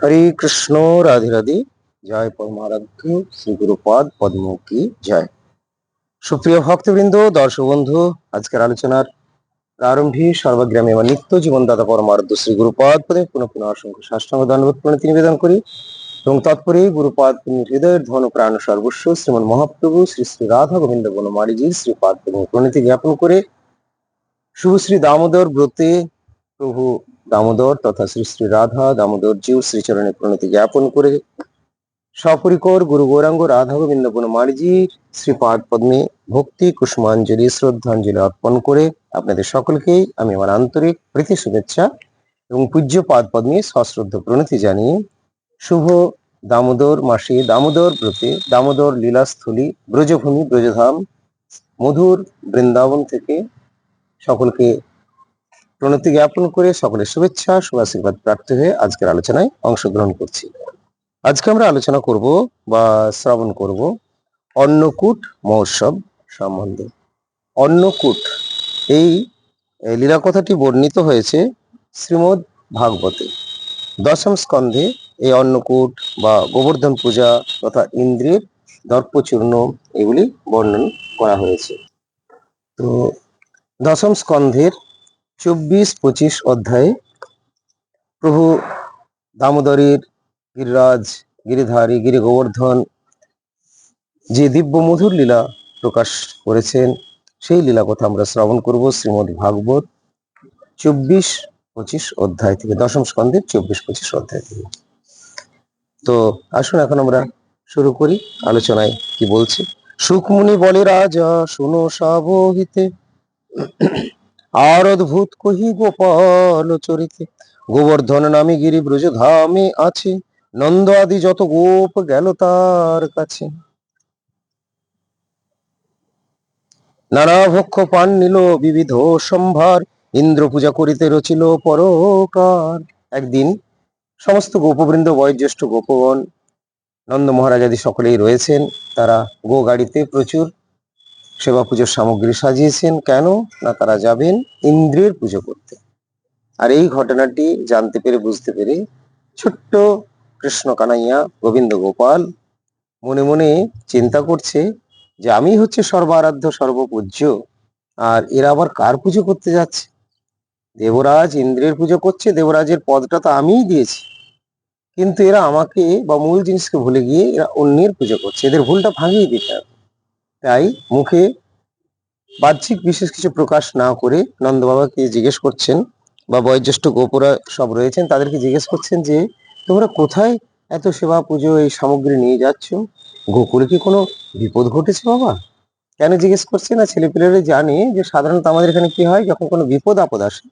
হরে কৃষ্ণ, রাধে রাধে। জয় পরমারাধ্য, শ্রী গুরুপাদ পদ্ম কি জয়। সুপ্রিয় ভক্তবৃন্দ, দর্শক বন্ধু, আজকের আলোচনার প্রারম্ভে সর্বগ্রামে আমার নিত্য জীবনদাতা পরমারাধ্য শ্রী গুরুপাদ পদে পুনঃ পুনঃ অসংখ্য সাষ্টাঙ্গ দণ্ডবোধ প্রণতি নিবেদন করি এবং তৎপরে গুরুপাদ পুণ্য হৃদয়ের ধন প্রাণ সর্বস্ব শ্রীমন মহাপ্রভু শ্রী শ্রী রাধা গোবিন্দ বনমালীজির শ্রীপাদ প্রণতি জ্ঞাপন করে শুভ শ্রী দামোদর ব্রতে প্রভু দামোদর তথা শ্রী শ্রী রাধা দামোদর জিউ শ্রীচরণে প্রণতি জ্ঞাপন করে সপরিকর গুরু গৌরাঙ্গ রাধা গোবিন্দ বনমালীজির শ্রীপাদ পদ্মে ভক্তি, কুসুমাঞ্জলি, শ্রদ্ধাঞ্জলি অর্পণ করে আপনাদের সকলকেই আমি আমার আন্তরিক প্রীতি, শুভেচ্ছা এবং পূজ্য পাদ পদ্মে সশ্রদ্ধ প্রণতি জানিয়ে শুভ দামোদর মাসে দামোদর ব্রতে দামোদর লীলাস্থলী, ব্রজভূমি, ব্রজধাম, মধুর বৃন্দাবন থেকে সকলকে প্রণতি জ্ঞাপন করে সকলের শুভেচ্ছা, শুভাশীর্বাদ প্রাপ্তি হয়ে আজকের আলোচনায় অংশগ্রহণ করছি। আজকে আমরা আলোচনা করব বা শ্রবণ করব অন্নকূট মহোৎসব সম্বন্ধে। অন্নকূট, এই লীলা কথাটি বর্ণিত হয়েছে শ্রীমদ ভাগবতে। দশম স্কন্ধে এই অন্নকূট বা গোবর্ধন পূজা তথা ইন্দ্রের দর্পচূর্ণ এগুলি বর্ণন করা হয়েছে। তো দশম স্কন্ধের চব্বিশ, পঁচিশ অধ্যায়ে প্রভু দামোদরের গিরিরাজ, গিরিধারী গিরি গোবর্ধন যে দিব্য মধুর লীলা প্রকাশ করেছেন, সেই লীলা কথা আমরা শ্রবণ করব শ্রীমদ ভাগবত চব্বিশ, পঁচিশ অধ্যায় থেকে, দশম স্কন্ধের চব্বিশ, পঁচিশ অধ্যায় থেকে। তো আসুন এখন আমরা শুরু করি আলোচনায় কি বলছে, সুখমুনি বলে রাজা, শুনো সাবহিতে। আর অদ্ভুত কহি গোপাল চরিতে, গোবর্ধন নামে গিরি ব্রজ ধামে আছে, নন্দ আদি যত গোপ গেল তার কাছে। নানা ভক্ষ পান নিল বিবিধ সম্ভার ইন্দ্র পূজা করিতে রচিল পরকার একদিন সমস্ত গোপবৃন্দ, বয়োজ্যেষ্ঠ গোপগণ, নন্দ মহারাজ আদি সকলেই রয়েছেন, তারা গো গাড়িতে প্রচুর সেবা পুজোর সামগ্রী সাজিয়েছেন। কেন? না তারা যাবেন ইন্দ্রের পুজো করতে। আর এই ঘটনাটি জানতে পেরে, বুঝতে পেরে ছোট্ট কৃষ্ণ কানাইয়া গোবিন্দ গোপাল মনে মনে চিন্তা করছে যে আমি হচ্ছে সর্বারাধ্য, সর্বপূজ্য, আর এরা আবার কার পুজো করতে যাচ্ছে? দেবরাজ ইন্দ্রের পুজো করছে, দেবরাজের পদটা তো আমিই দিয়েছি। কিন্তু এরা আমাকে বা মূল জিনিসকে ভুলে গিয়ে এরা অন্যের পুজো করছে। এদের ভুলটা ভাঙিয়ে দিতে হবে। তাই মুখে বাহ্যিক বিশেষ কিছু প্রকাশ না করে নন্দ বাবাকে জিজ্ঞেস করছেন বা বয়োজ্যেষ্ঠ গোপরা সব রয়েছেন, তাদেরকে জিজ্ঞেস করছেন যে, তোমরা কোথায় এত সেবা পুজো এই সামগ্রী নিয়ে যাচ্ছ? গোকুলে কি কোনো বিপদ ঘটেছে বাবা? কেন জিজ্ঞেস করছে না, ছেলেপিলেরা জানে যে সাধারণত আমাদের এখানে কি হয়, যখন কোনো বিপদ আপদ আসে,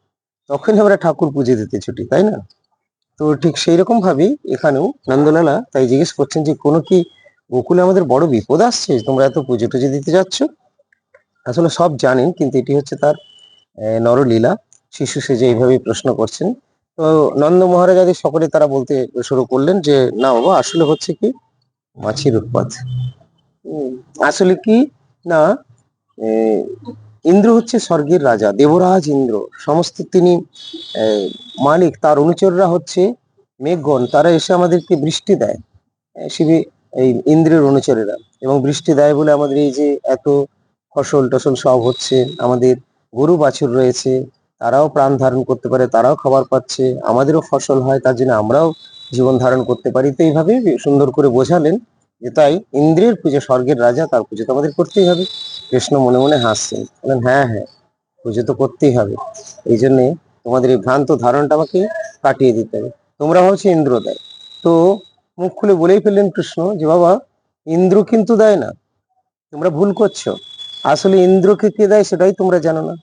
তখনই আমরা ঠাকুর পুজো দিতে ছুটি, তাই না? তো ঠিক সেই রকম ভাবেই এখানেও নন্দলালা তাই জিজ্ঞেস করছেন যে, কোনো কি গোকুলে আমাদের বড় বিপদ আসছে, তোমরা এত পুজো টুজো দিতে যাচ্ছ? আসলে সব জানেন, কিন্তু এটি হচ্ছে তার নরলীলা। শিশু সেজে এইভাবেই প্রশ্ন করছেন। তো নন্দ মহারাজ আদি সকলে তারা বলতে শুরু করলেন যে, না বাবা, আসলে হচ্ছে কি, মাছির উৎপাত। আসলে কি? না ইন্দ্র হচ্ছে স্বর্গের রাজা, দেবরাজ ইন্দ্র। সমস্ত তিনি মালিক, তার অনুচররা হচ্ছে মেঘগণ। তারা এসে আমাদেরকে বৃষ্টি দেয়। শিবি এই ইন্দ্রের অনুচরেরা এবং বৃষ্টি দেয় বলে আমাদের এই যে এত ফসল টসল সব হচ্ছে, আমাদের গরু বাছুর রয়েছে, তারাও প্রাণ ধারণ করতে পারে, তারাও খাবার পাচ্ছে, আমাদেরও ফসল হয়, তার জন্য আমরাও জীবন ধারণ করতে পারি। তো এইভাবে সুন্দর করে বোঝালেন যে তাই ইন্দ্রের পুজো, স্বর্গের রাজা, তার পুজো তো আমাদের করতেই হবে। কৃষ্ণ মনে মনে হাসছেন, বলেন হ্যাঁ হ্যাঁ পুজো তো করতেই হবে। এই জন্যে তোমাদের এই ভ্রান্ত ধারণটা আমাকে কাটিয়ে দিতে হবে। তোমরা ভাবছ ইন্দ্র দেয় তো মুখ খুলে বলেই ফেললেন কৃষ্ণ যে, বাবা, ইন্দ্র কিন্তু দেয় না। তোমরা ভুল করছ। আসলে ইন্দ্রকে কে দেয় সেটাই তোমরা জানো না।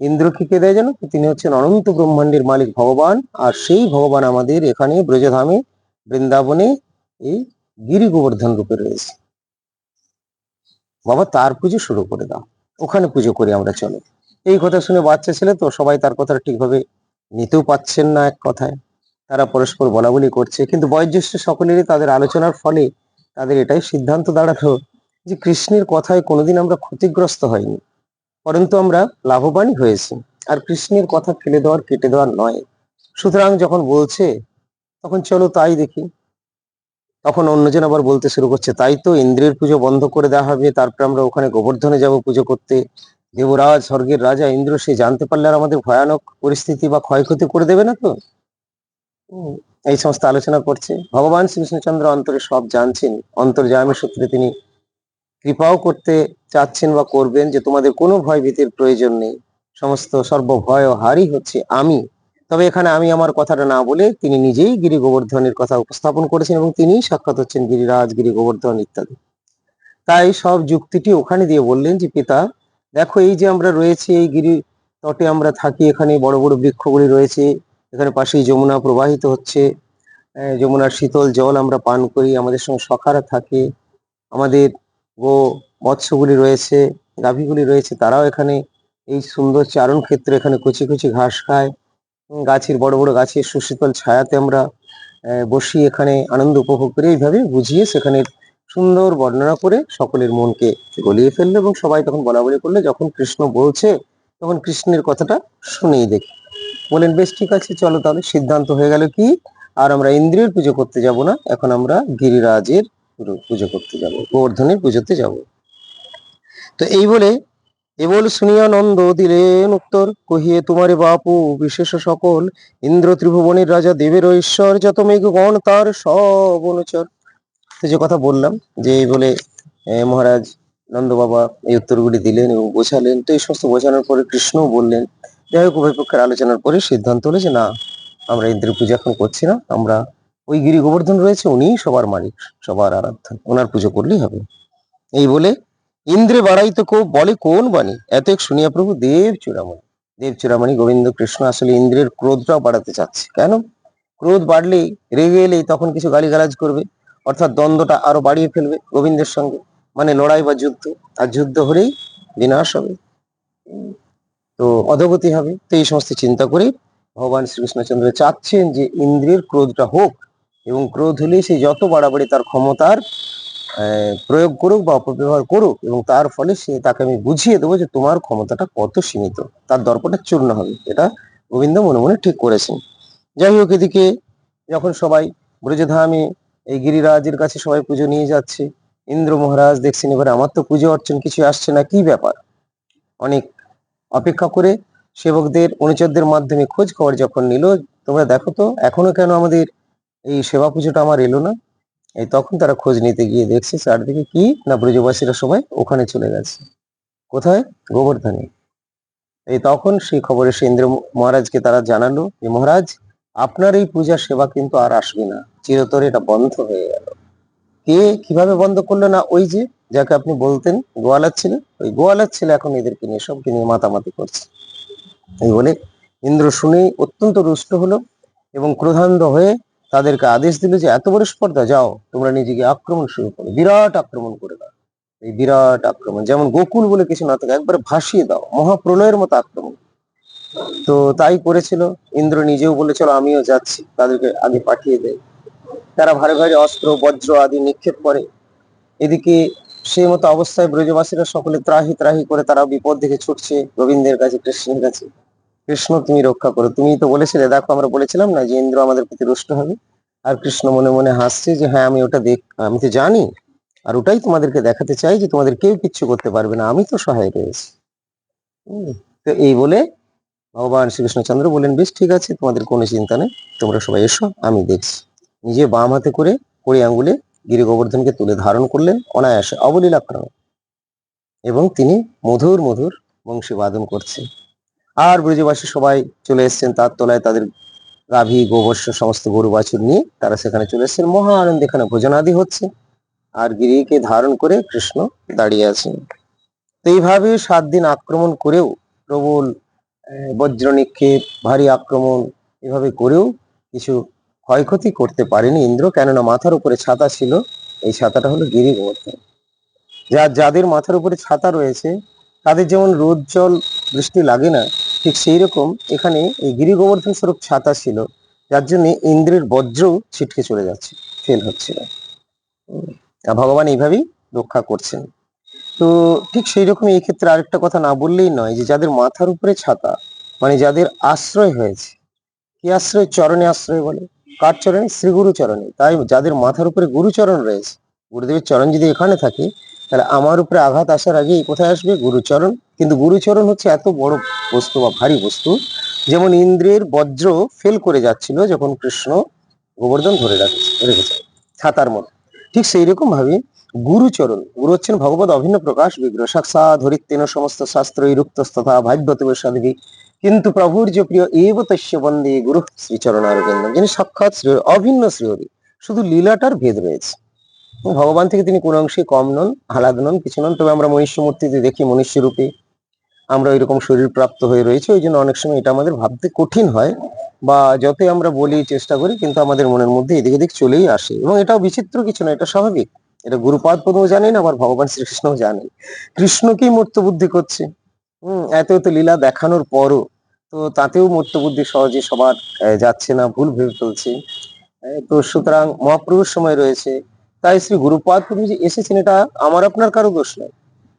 ইন্দ্রকে কে দেয় জানো? তিনি হচ্ছেন অনন্ত ব্রহ্মাণ্ডের মালিক ভগবান। আর সেই ভগবান আমাদের এখানে ব্রজধামে, বৃন্দাবনে এই গিরি গোবর্ধন রূপে রয়েছে। বাবা, তার পুজো শুরু করে দাও। ওখানে পুজো করি আমরা চলো। এই কথা শুনে বাচ্চা ছেলে তো সবাই তার কথাটা ঠিকভাবে নিতেও পাচ্ছেন না এক কথায়। তারা পরস্পর বলা বলি করছে। কিন্তু বয়োজ্যেষ্ঠ সকলেরই তাদের আলোচনার ফলে তাদের এটাই সিদ্ধান্ত দাঁড়াল যে কৃষ্ণের কথায় কোনোদিন আমরা ক্ষতিগ্রস্ত হয়নি পরন্তু আমরা লাভবানই হয়েছি। আর কৃষ্ণের কথা ফেলে দেওয়ার কেটে দেওয়ার নয়। সুতরাং যখন বলছে, তখন চলো তাই দেখি। তখন অন্যজন আবার বলতে শুরু করছে, তাই তো ইন্দ্রের পুজো বন্ধ করে দেওয়া হবে, তারপরে আমরা ওখানে গোবর্ধনে যাব পুজো করতে। দেবরাজ, স্বর্গের রাজা, ইন্দ্র, সে জানতে পারলে আর আমাদের ভয়ানক পরিস্থিতি বা ক্ষয়ক্ষতি করে দেবে না তো? এই সমস্ত আলোচনা করছে। ভগবান শ্রীকৃষ্ণচন্দ্র অন্তরে সব জানছেন। অন্তর্জামী সূত্রে তিনি কৃপাও করতে চাচ্ছেন বা করবেন যে তোমাদের কোনো ভয় ভীতির প্রয়োজন নেই। সমস্ত সর্বভয় ও হারই হচ্ছে আমি। তবে এখানে আমি আমার কথাটা না বলে তিনি নিজেই গিরি গোবর্ধনের কথা উপস্থাপন করেছেন এবং তিনিই সাক্ষাৎ হচ্ছেন গিরিরাজ, গিরি গোবর্ধন ইত্যাদি। তাই সব যুক্তিটি ওখানে দিয়ে বললেন যে, পিতা, দেখো এই যে আমরা রয়েছি, এই গিরি তটে আমরা থাকি, এখানে বড় বড় বৃক্ষগুলি রয়েছে এখানে পাশেই যমুনা প্রবাহিত হচ্ছে। যমুনার শীতল জল আমরা পান করি, আমাদের সঙ্গে সখারা থাকে। আমাদের গো মৎস্যগুলি রয়েছে, গাভীগুলি রয়েছে, তারাও এখানে এই সুন্দর চারণ ক্ষেত্রে এখানে কচি কচি ঘাস খায়। গাছের বড় বড় গাছের সুশীতল ছায়াতে আমরা বসি এখানে আনন্দ উপভোগ করে। এইভাবে বুঝিয়ে সেখানে সুন্দর বর্ণনা করে সকলের মনকে গলিয়ে ফেলল এবং সবাই তখন বলা বলি করল, যখন কৃষ্ণ বলছে, তখন কৃষ্ণের কথাটা শুনেই দেখি বলেন, বেশ ঠিক আছে, চলো তাহলে সিদ্ধান্ত হয়ে গেল কি? আর আমরা ইন্দ্রের পুজো করতে যাব না, এখন আমরা গিরিরাজের পুজো করতে যাব, গোবর্ধনের পুজোতে যাব। তো এই বলে এবল শুনিয়া নন্দ দিলেন উত্তর, কহিয়ে, তোমারে বাপু, বিশেষ সকল ইন্দ্র ত্রিভুবনের রাজা দেবের ঈশ্বর যত মেঘগণ তার সব অনুচর। তো যে কথা বললাম, যে এই বলে মহারাজ নন্দ বাবা এই উত্তরগুলি দিলেন এবং বোঝালেন, তো এই সমস্ত বোঝানোর পরে কৃষ্ণও বললেন যাই হোক, উভয় পক্ষের আলোচনার পরে সিদ্ধান্ত হলো যে না, আমরা ইন্দ্রের পুজো এখন করছি না। আমরা ওই গিরি গোবর্ধন রয়েছে উনিই সবার মালিক, সবার আরাধ্য। ওনার পুজো করলেই হবে। এই বলে ইন্দ্রে বাড়াই তো কো বলে, কোন বাণী? এত এক শুনিয়া প্রভু দেব চূড়ামণি দেব চূড়ামণি গোবিন্দ কৃষ্ণ আসলে ইন্দ্রের ক্রোধটাও বাড়াতে চাচ্ছে। কেন? ক্রোধ বাড়লেই, রেগে এলেই তখন কিছু গালিগালাজ করবে, অর্থাৎ দ্বন্দ্বটা আরও বাড়িয়ে ফেলবে গোবিন্দের সঙ্গে। মানে লড়াই বা যুদ্ধ, আর যুদ্ধ হলেই বিনাশ হবে। তো অধগতি হবে। তো এই সমস্ত চিন্তা করে ভগবান শ্রীকৃষ্ণচন্দ্র চাচ্ছেন যে ইন্দ্রের ক্রোধটা হোক এবং ক্রোধ হলে সে যত বাড়াবাড়ি তার ক্ষমতার প্রয়োগ করুক বা অপব্যবহার করুক এবং তার ফলে সে তাকে আমি বুঝিয়ে দেবো যে তোমার ক্ষমতাটা কত সীমিত। তার দর্পটা চূর্ণ হবে। এটা গোবিন্দ মনে মনে ঠিক করেছেন। যাই হোক এদিকে যখন সবাই ব্রজধামে এই গিরিরাজের কাছে সবাই পুজো নিয়ে যাচ্ছে, ইন্দ্র মহারাজ দেখছেন এবারে আমার তো পুজো অর্চন, কিছু আসছে না, কি ব্যাপার? অনেক অপেক্ষা করে সেবকদের অনুচরদের মাধ্যমে খোঁজ খবর যখন নিল, তোমরা দেখো তো, এখনও কেন আমাদের এই সেবা পুজোটা আমার এলো না? এই তখন তারা খোঁজ নিতে গিয়ে দেখছে চারদিকে কি না ব্রজবাসীরা সবাই ওখানে চলে গেছে। কোথায়? গোবর্ধনে। এই তখন সেই খবরে এসে ইন্দ্র মহারাজকে তারা জানালো যে, মহারাজ, আপনার এই পূজার সেবা কিন্তু আর আসবে না। চিরতরে এটা বন্ধ হয়ে গেল। কে কীভাবে বন্ধ করল না? ওই যে যাকে আপনি বলতেন, গোয়ালার ছেলে, ওই গোয়ালার ছেলে এখন এদেরকে নিয়ে সবকে নিয়ে মাতামাতি করছে। এই বলে ইন্দ্র শুনেই অত্যন্ত রুষ্ট হলো এবং ক্রোধান্ধ হয়ে তাদেরকে আদেশ দিল যে, এত বড় স্পর্ধা, যাও, তোমরা নিজেকে আক্রমণ শুরু করো, বিরাট আক্রমণ করে দাও। এই বিরাট আক্রমণ, যেমন গোকুল বলে কিছু না থাকে, একবার ভাসিয়ে দাও, মহাপ্রলয়ের মতো আক্রমণ। তো তাই করেছিল। ইন্দ্র নিজেও বলে চলো আমিও যাচ্ছি, তাদেরকে আগে পাঠিয়ে দেয়। তারা ভারে ভারে অস্ত্র, বজ্র আদি নিক্ষেপ করে। এদিকে সেই মতো অবস্থায় ব্রজবাসীরা সকলে ত্রাহি ত্রাহি করে তারা বিপদ দেখে ছুটছে গোবিন্দের কাছে, কৃষ্ণের কাছে। কৃষ্ণ, তুমি রক্ষা করো। তুমি তো বলেছিলে, দেখো আমরা বলেছিলাম না যে ইন্দ্র আমাদের প্রতি রুষ্ট হবে। আর কৃষ্ণ মনে মনে হাসছে যে হ্যাঁ আমি ওটা দেখ, আমি তো জানি। আর ওটাই তোমাদেরকে দেখাতে চাই যে, তোমাদের কেউ কিচ্ছু করতে পারবে না। আমি তো সহায় রয়েছি তো এই বলে ভগবান শ্রীকৃষ্ণচন্দ্র বলেন, বেশ, ঠিক আছে, তোমাদের কোনো চিন্তা নেই। তোমরা সবাই এসো, আমি দেখছি। নিজে বাম হাতে করে কড়ি আঙ্গুলে গিরি গোবর্ধনকে তুলে ধারণ করলেন অনায়াসে অবলীলাক্রমে। এবং তিনি মধুর মধুর বংশী বাদন করছেন। আর ব্রজবাসী সবাই চলে এসেছেন তার তলায়, তাদের গাভী, গোবর্ষ, সমস্ত গরু বাছুর নিয়ে তারা সেখানে চলে এসেছেন। মহা আনন্দে এখানে ভোজনাদি হচ্ছে। আর গিরিকে ধারণ করে কৃষ্ণ দাঁড়িয়ে আছেন। তো এইভাবে সাত দিন আক্রমণ করেও প্রবল বজ্র নিক্ষেপ ভারী আক্রমণ এভাবে করেও কিছু ক্ষয়ক্ষতি করতে পারেনি ইন্দ্র কেননা মাথার উপরে ছাতা ছিল। এই ছাতাটা হলো গিরি গোবর্ধন যা যাদের মাথার উপরে ছাতা রয়েছে তাদের যেমন রোদ জল বৃষ্টি লাগে না ঠিক সেই রকম এখানে এই গিরি গোবর্ধন স্বরূপ ছাতা ছিল। যার জন্য ইন্দ্রের বজ্রও ছিটকে চলে যাচ্ছে ফেল উম, আর ভগবান এইভাবেই রক্ষা করছেন। তো ঠিক সেই রকম এই ক্ষেত্রে আরেকটা কথা না বললেই নয় যে যাদের মাথার উপরে ছাতা মানে যাদের আশ্রয় হয়েছে কি আশ্রয়? চরণে আশ্রয় বলে। কার চরণে? শ্রী গুরু চরণে। তাই যাদের মাথার উপরে গুরুচরণ রয়েছে, গুরুদেবের চরণ যদি এখানে থাকে, তাহলে আমার উপরে আঘাত আসার আগেই কোথায় আসবে? গুরুচরণ কিন্তু গুরুচরণ হচ্ছে এত বড় বস্তু বা ভারী বস্তু, যেমন ইন্দ্রের বজ্র ফেল করে যাচ্ছিল যখন কৃষ্ণ গোবর্ধন ধরে রাখছে রেখেছে, ছাতার মতো। ঠিক সেই রকম ভাবে গুরুচরণ গুরু হচ্ছেন ভগবত অভিন্ন প্রকাশ, বিগ্রহ সাক্ষা ধরিত্বেন সমস্ত শাস্ত্র ইরুক্ত তথা ভাগ্যতব সাধবী কিন্তু প্রভুর যে প্রিয়, এব তস্য বন্দে গুরু শ্রীচরণ অরবিন্দ যিনি সাক্ষাৎ শ্রী, অভিন্ন শ্রীহরি, শুধু লীলাটার ভেদ রয়েছে। ভগবান থেকে তিনি কোন অংশে কম নন আলাদ নন, কিছু নন, তবে আমরা মনুষ্য মূর্তিতে দেখি মনুষ্য রূপে। আমরা ওইরকম শরীর প্রাপ্ত হয়ে রয়েছে, ওই জন্য অনেক সময় এটা আমাদের ভাবতে কঠিন হয়, বা যতই আমরা বলি, চেষ্টা করি, কিন্তু আমাদের মনের মধ্যে এদিক এদিক চলেই আসে। এবং এটাও বিচিত্র কিছু না এটা স্বাভাবিক। এটা গুরুপাদ পদও জানেন, আবার ভগবান শ্রীকৃষ্ণও জানেন। কৃষ্ণকেই মূর্ত বুদ্ধি করছে? হম, এত এত লীলা দেখানোর পরও তো তাতেও মূর্ত বুদ্ধি সহজে সবার যাচ্ছে না, ভুল ভেবে ফেলছে। তো সুতরাং মহাপ্রভুর সময় রয়েছে। তাই শ্রী গুরুপাদ পূর্ণ যে এসেছেন, এটা আমার আপনার কারও দোষ নয়।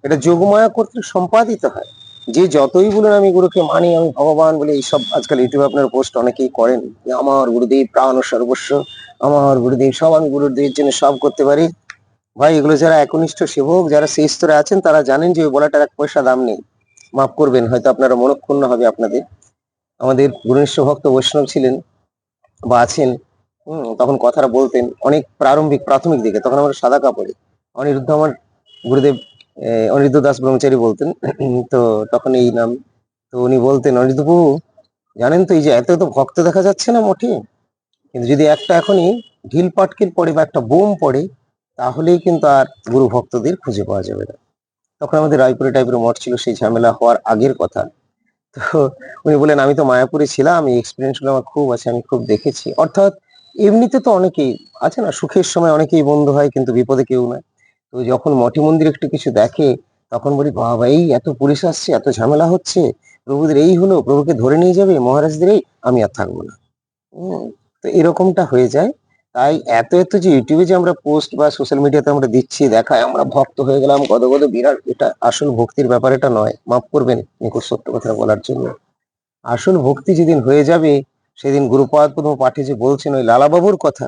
এটা যোগমায়া কর্তৃক সম্পাদিত হয়। যে যতই বলুন আমি গুরুকে মানি, আমি ভগবান বলে এইসব আজকাল ইউটিউবে আপনার পোস্ট অনেকেই করেন আমার গুরুদেব প্রাণ ও সর্বস্ব, আমার গুরুদেব সব আমি গুরুদেবের জন্য সব করতে পারি। ভাই, এগুলো যারা একনিষ্ঠ সেবক, যারা সেই স্তরে আছেন, তারা জানেন যে ওই বলাটার এক পয়সা দাম নেই। মাফ করবেন, হয়তো আপনারা মনক্ষুণ্ণ হবে আপনাদের। আমাদের গুরুনিষ্ঠ ভক্ত বৈষ্ণব ছিলেন বা আছেন তখন কথাটা বলতেন অনেক প্রারম্ভিক, প্রাথমিক দিকে। তখন আমরা সাদা কাপড়ে, অনিরুদ্ধ আমার গুরুদেব অনিরুদ্ধ দাস ব্রহ্মচারী বলতেন, তো তখন এই নাম, তো উনি বলতেন, অনিরুদ্ধ বাবু, জানেন তো এই যে এত এত ভক্ত দেখা যাচ্ছে না মোটে? কিন্তু যদি একটা এখনই ঢিল পাটকিল পড়ে বা একটা বোম পড়ে, তাহলেই কিন্তু আর গুরু ভক্তদের খুঁজে পাওয়া যাবে না। তখন আমাদের রায়পুরে টাইপের মঠ ছিল, সেই ঝামেলা হওয়ার আগের কথা। তো উনি বলেন আমি তো মায়াপুরে ছিলাম, এই এক্সপিরিয়েন্সগুলো আমার খুব আছে, আমি খুব দেখেছি। অর্থাৎ এমনিতে তো অনেকেই আছে না, সুখের সময় অনেকেই বন্ধু হয়, কিন্তু বিপদে কেউ নয়। তো যখন মঠে মন্দির একটু কিছু দেখে, তখন বলি, বাবা, এই এত পুলিশ আসছে, এত ঝামেলা হচ্ছে, প্রভুদের এই হলো, প্রভুকে ধরে নিয়ে যাবে, মহারাজদের এই, আমি আর থাকব না। তো এরকমটা হয়ে যায়। তাই এত এত যে ইউটিউবে যে আমরা পোস্ট বা সোশ্যাল মিডিয়াতে আমরা দিচ্ছি, দেখায়, আমরা ভক্ত হয়ে গেলাম কত কত বিরাট, এটা আসল ভক্তির ব্যাপার, এটা নয়। মাফ করবেন নিকট সত্য কথা বলার জন্য। আসল ভক্তি যেদিন হয়ে যাবে, সেদিন গুরুপাদ পদ্ম পাঠে যে বলছেন ওই লালাবাবুর কথা।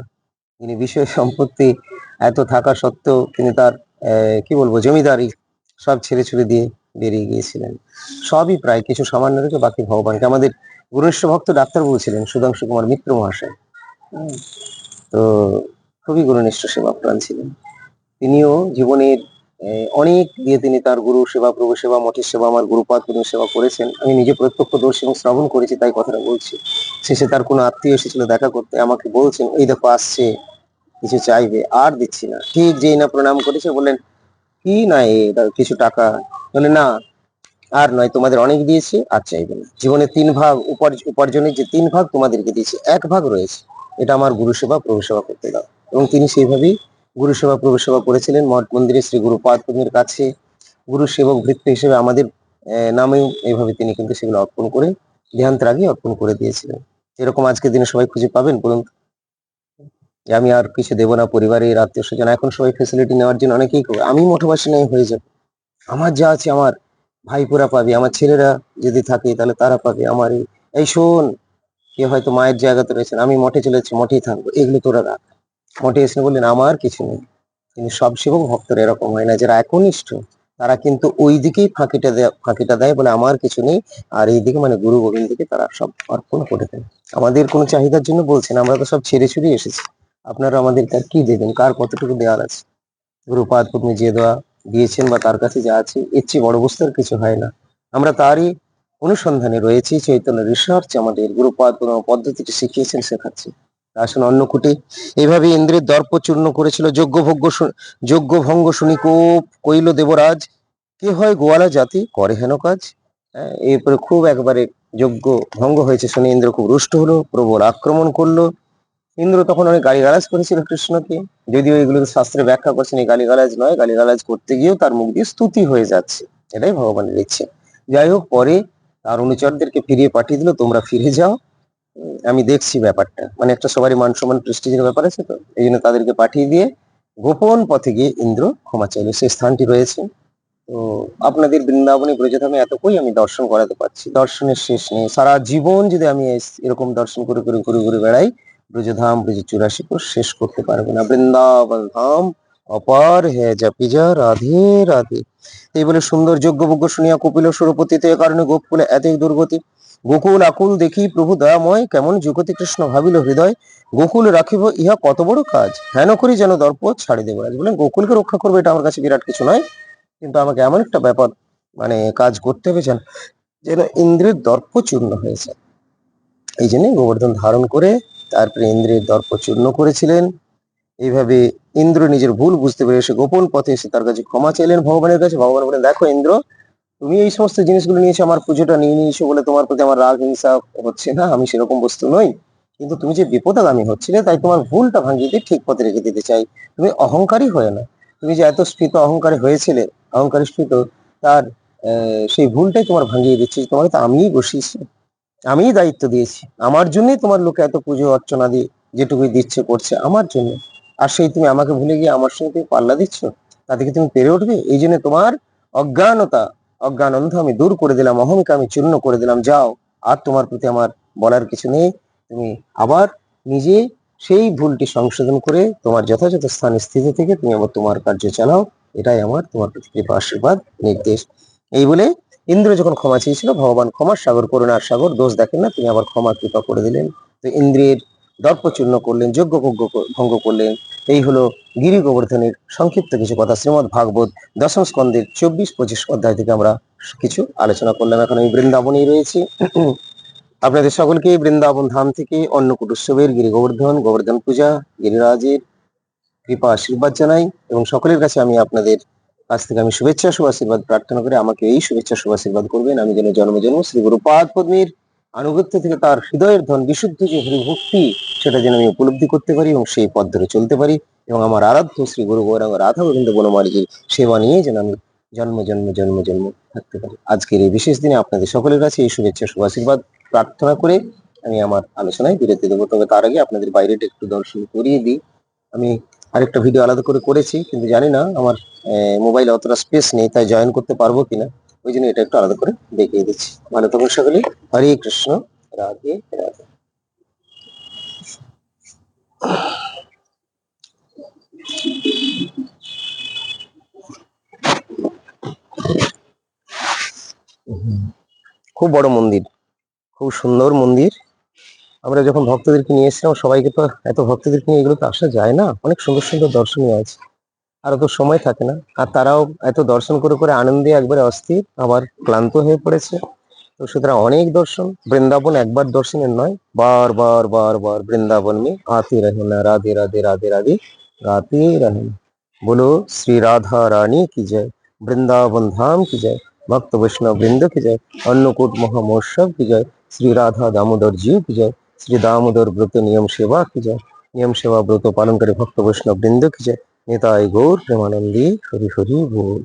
তিনি বিষয় সম্পত্তি এত থাকা সত্ত্বেও তিনি তার কি বলব, জমিদারি সব ছেড়ে ছুড়ে দিয়ে বেরিয়ে গিয়েছিলেন। সবই প্রায় কিছু সামান্য রেখে বাকি ভগবানকে। আমাদের গুরুনিষ্ঠ ভক্ত ডাক্তার বলছিলেন, সুধাংশু কুমার মিত্র মহাশয়। তো খুবই গুরুনিষ্ঠ সেবা প্রাণ ছিলেন। তিনিও জীবনের অনেক দিয়ে তিনি তার গুরু সেবা, প্রভু সেবা, মঠের সেবা, আমার গুরুপাদ পূর্ণ সেবা করেছেন। আমি নিজে প্রত্যক্ষ প্রত্যক্ষদর্শী এবং শ্রবণ করেছি, তাই কথাটা বলছি। শেষে তার কোনো আত্মীয় এসেছিল দেখা করতে, আমাকে বলছেন, এই দেখো, আসছে, কিছু চাইবে, আর দিচ্ছি না। ঠিক যেই না প্রণাম করেছে, বললেন, কি না এটা কিছু টাকা? বলে না, আর নয়, তোমাদের অনেক দিয়েছি, আর চাইবে না। জীবনে তিন ভাগ, উপার্জ- উপার্জনের যে তিন ভাগ তোমাদেরকে দিয়েছি, এক ভাগ রয়েছে। এটা আমার গুরু সেবা প্রভু সেবা করতে দাও। এবং তিনি সেইভাবেই গুরু সেবা প্রভু সেবা করেছিলেন। মঠ মন্দিরে শ্রী গুরুপাদ পূর্ণের কাছে গুরু সেবক ভৃত্য হিসেবে আমাদের নামেও এইভাবে তিনি কিন্তু সেগুলো অর্পণ করে দেহান্তের আগে অর্পণ করে দিয়েছিলেন। এরকম আজকে দিনে সবাই খুঁজে পাবেন, বলুন আমি আর কিছু দেবো না, পরিবারের আত্মীয় স্বজন, এখন সবাই ফেসিলিটি নেওয়ার জন্য অনেকেই করবে আমি মঠবাসী নাই হয়ে যাবে। আমার যা আছে, আমার ভাইপোরা পাবে, আমার ছেলেরা যদি থাকে, তাহলে তারা পাবে। আমার এই শোন কে হয়তো মায়ের জায়গাতে রয়েছেন, আমি মঠে চলে যাচ্ছি, মঠেই থাকব, এগুলো তোরা রাখ। মঠে এসে বললেন, আমার কিছু নেই। কিন্তু সব সেবক ভক্তরা এরকম হয় না, যারা একনিষ্ঠ, তারা কিন্তু ওই দিকেই ফাঁকিটা দেয় ফাঁকিটা দেয় বলে আমার কিছু নেই, আর এই দিকে মানে গুরু গোবিন্দকে তারা সব অর্পণ করে দেয় আমাদের কোনো চাহিদার জন্য বলছেন, আমরা তো সব ছেড়ে ছুড়ে এসেছি। আপনারা আমাদের আর কি দেবেন? কার কতটুকু দেওয়ার আছে? গুরুপাদ পদ্মে যে দেওয়া দিয়েছেন বা তার কাছে যা আছে, এর চেয়ে বড় বস্তু কিছু হয় না। আমরা তারই অনুসন্ধানে রয়েছি চৈতন্য রিসার্চ আমাদের গুরুপাদ পদ্ধতিটি শিখিয়েছেন শেখাচ্ছে। আসুন অন্নকূটে এইভাবে ইন্দ্রের দর্প চূর্ণ করেছিল যোগ্য ভোগ্য যোগ্য ভঙ্গ শুনি কোপ কইল দেবরাজ। কে হয় গোয়ালা জাতি? করে হেন কাজ। হ্যাঁ, এরপরে খুব একবারে যোগ্য ভঙ্গ হয়েছে শুনে ইন্দ্র খুব রুষ্ট হলো প্রবল আক্রমণ করল। ইন্দ্র তখন অনেক গালিগালাজ করেছিল কৃষ্ণকে। যদিও এগুলো শাস্ত্রে ব্যাখ্যা করছেন এই গালিগালাজ নয় গালিগালাজ করতে গিয়েও তার মুখ দিয়ে স্তুতি হয়ে যাচ্ছে। এটাই ভগবানের ইচ্ছে। যাই হোক পরে তার অনুচরদেরকে ফিরিয়ে পাঠিয়ে দিল, তোমরা ফিরে যাও। আমি দেখছি ব্যাপারটা। মানে একটা সবারই মান সম্মান প্রেস্টিজের ব্যাপার আছে তো, এই জন্য তাদেরকে পাঠিয়ে দিয়ে গোপন পথে গিয়ে ইন্দ্র ক্ষমা চাইল। সেই স্থানটি রয়েছে। তো আপনাদের বৃন্দাবনী ব্রজধামে এতটুকুই আমি দর্শন করাতে পারছি। দর্শনের শেষ নেই। সারা জীবন যদি আমি এরকম দর্শন করে করে ঘুরে ঘুরে বেড়াই, ব্রজধাম, ব্রজ চুরাশি শেষ করতে পারবে না। বৃন্দাবন ধাম অপার হে যা পিজা রাধে রাধে। এই বলে সুন্দর যজ্ঞভোগ্য শুনিয়া কপিল সুরপতিতে কারণে গোকুলে এত দুর্গতি। গোকুল আকুল দেখি প্রভু দয়াময়, কেমন যুগতি কৃষ্ণ ভাবিল হৃদয়। গোকুল রাখিব ইহা কত বড় কাজ? হেন করি যেন দর্প ছাড়ি দেব রাজ বলেন গোকুলকে রক্ষা করবে এটা আমার কাছে বিরাট কিছু নয়, কিন্তু আমাকে এমন একটা ব্যাপার মানে কাজ করতে হবে যেন যেন ইন্দ্রের দর্প চূর্ণ হয়েছে। এই জন্য গোবর্ধন ধারণ করে তারপরে ইন্দ্রের দর্প চূর্ণ করেছিলেন। এইভাবে ইন্দ্র নিজের ভুল বুঝতে পেরে এসে গোপন পথে এসে তার কাছে ক্ষমা চাইলেন, ভগবানের কাছে। ভগবান বলেন দেখো ইন্দ্র, তুমি এই সমস্ত জিনিসগুলো নিয়েছো আমার পুজোটা নিয়ে নিয়েছো বলে তোমার প্রতি আমার রাগ, হিংসা হচ্ছে না, আমি সেরকম বস্তু নই। কিন্তু তুমি যে বিপদাগামী হচ্ছিলে, তাই তোমার ভুলটা ভাঙিয়ে দিয়ে ঠিক পথে রেখে দিতে চাই। তুমি অহংকারী হয়ে না। তুমি যে এত স্ফীত অহংকারী হয়েছিলে, অহংকারী স্ফীত, তার সেই ভুলটাই তোমার ভাঙিয়ে দিচ্ছি তোমাকে তো আমিই বসিয়েছি। আমিই দায়িত্ব দিয়েছি। আমার জন্যই তোমার লোকে এত পুজো অর্চনা দিয়ে যেটুকুই দিচ্ছে, করছে, আমার জন্য আর সেই তুমি আমাকে ভুলে গিয়ে আমার সঙ্গে তুমি পাল্লা দিচ্ছ? তা থেকে তুমি পেরে উঠবে? এই জন্য তোমার অজ্ঞানতা অজ্ঞান অন্ধ আমি দূর করে দিলাম অহমিকা আমি চূর্ণ করে দিলাম, যাও। আর তোমার প্রতি আমার বলার কিছু নেই। তুমি আবার নিজে সেই ভুলটি সংশোধন করে তোমার যথাযথ স্থানে স্থিতি থেকে তুমি আবার তোমার কার্য চালাও। এটাই আমার, তোমার প্রতি কৃপা, আশীর্বাদ, নির্দেশ। এই বলে ইন্দ্র যখন ক্ষমা চেয়েছিল, ভগবান ক্ষমার সাগর, করুণার সাগর, দোষ দেখেন না, তিনি আবার ক্ষমা কৃপা করে দিলেন। তো ইন্দ্রের দর্পচূর্ণ করলেন ক- ভঙ্গ করলেন। এই হলো গিরি গোবর্ধনের সংক্ষিপ্ত কিছু কথা, শ্রীমদ ভাগবত দশম স্কন্ধের চব্বিশ পঁচিশ অধ্যায় থেকে আমরা কিছু আলোচনা করলাম। এখন আমি বৃন্দাবনেই রয়েছি। আপনাদের সকলকে বৃন্দাবন ধাম থেকে অন্নকূট উৎসবের গিরি গোবর্ধন গোবর্ধন পূজা, গিরিরাজের কৃপা আশীর্বাদ জানাই এবং সকলের কাছে আমি আপনাদের কাছ থেকে আমি শুভেচ্ছা, শুভ আশীর্বাদ প্রার্থনা করে আমাকে এই শুভেচ্ছা, শুভ আশীর্বাদ করবেন। আমি যেন জন্ম জন্ম শ্রী গুরুপাদ পদ্মীর আনুগত্য থেকে তার হৃদয়ের ধন বিশুদ্ধ যে হরিভক্তি, সেটা যেন আমি উপলব্ধি করতে পারি এবং সেই পথ ধরে চলতে পারি এবং আমার আরাধ্য শ্রী গুরু গৌরাঙ্গ রাধা গোবিন্দ বনমালীজির সেবা নিয়ে যেন আমি জন্ম জন্ম জন্ম জন্ম থাকতে পারি। আজকের এই বিশেষ দিনে আপনাদের সকলের কাছে এই শুভেচ্ছা শুভ আশীর্বাদ প্রার্থনা করে আমি আমার আলোচনায় বিরতি দেবো। তবে তার আগে আপনাদের বাইরেটা একটু দর্শন করিয়ে দিই। আমি আরেকটা ভিডিও আলাদা করে করেছি, কিন্তু জানি না আমার মোবাইলে অতটা স্পেস নেই, তাই জয়েন করতে পারব কিনা। ওই জন্য এটা একটু আলাদা করে দেখিয়ে দিচ্ছি। ভালো থাকুন সকলে। হরে কৃষ্ণ। রাধে রাধে। খুব বড় মন্দির। খুব সুন্দর মন্দির। আমরা যখন ভক্তদেরকে নিয়ে এসেছিলাম, সবাইকে তো এত ভক্তদেরকে নিয়ে এগুলো তো আসা যায় না। অনেক সুন্দর সুন্দর দর্শনীয় আছে। আর তো সময় থাকে না। আর তারাও এত দর্শন করে করে আনন্দে একবারে অস্থির, আবার ক্লান্ত হয়ে পড়েছে। তো সুতরাং অনেক দর্শন, বৃন্দাবন একবার দর্শনের নয়, বার বার বার বার বৃন্দাবন মে আতি রহে না, রাধে রাধে রাধে রাধে গাতে রহে বলো, শ্রী রাধা রানী কি জয়, বৃন্দাবন ধাম কি জয়, ভক্ত বৈষ্ণব বৃন্দ কি জয়, অন্নকূট মহামোৎসব কি জয়, শ্রী রাধা দামোদর জীব কি জয়, শ্রী দামোদর ব্রত নিয়ম সেবা কি জয়, নিয়ম সেবা ব্রত পালন করে ভক্ত বৈষ্ণব বৃন্দ কি জয় নেতা গৌর প্রেমানন্দী সরি সরি গৌর।